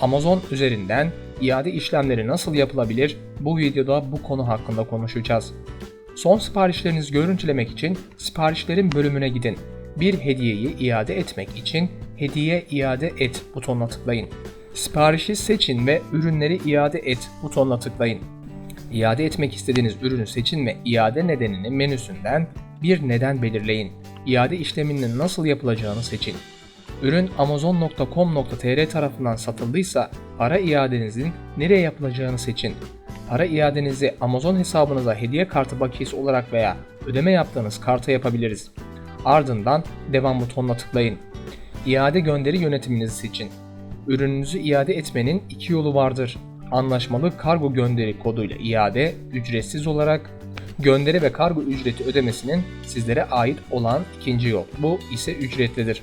Amazon üzerinden iade işlemleri nasıl yapılabilir? Bu videoda bu konu hakkında konuşacağız. Son siparişlerinizi görüntülemek için siparişlerin bölümüne gidin. Bir hediyeyi iade etmek için hediye iade et butonuna tıklayın. Siparişi seçin ve ürünleri iade et butonuna tıklayın. İade etmek istediğiniz ürünü seçin ve iade nedenini menüsünden bir neden belirleyin. İade işleminin nasıl yapılacağını seçin. Ürün amazon.com.tr tarafından satıldıysa para iadenizin nereye yapılacağını seçin. Para iadenizi Amazon hesabınıza hediye kartı bakiyesi olarak veya ödeme yaptığınız karta yapabiliriz. Ardından devam butonuna tıklayın. İade gönderi yönetiminizi seçin. Ürününüzü iade etmenin iki yolu vardır. Anlaşmalı kargo gönderi koduyla iade ücretsiz olarak gönderi ve kargo ücreti ödemesinin sizlere ait olan ikinci yol. Bu ise ücretlidir.